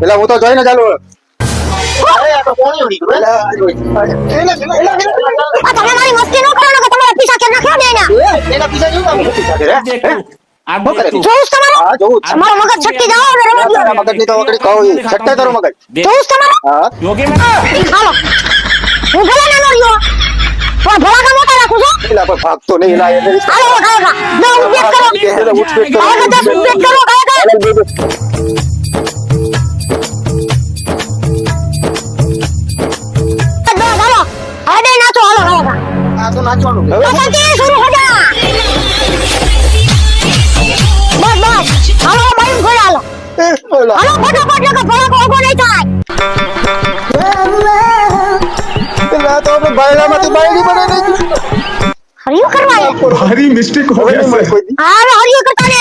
પેલા હું તો જોઈને ચાલુ ભાગતો નહીં તો નાચવાનું શરૂ હો જા બસ બસ હાલો બાયું ઘોડા હાલો હાલો ફટાફટ લગો ફળો કો ઓગો નહીં થાય ના તો આપણે બાયલામાંથી બાયડી બને નહીં હરિયો કરવા હરી મિસ્ટેક હોય હાલો હરિયો કરતા રે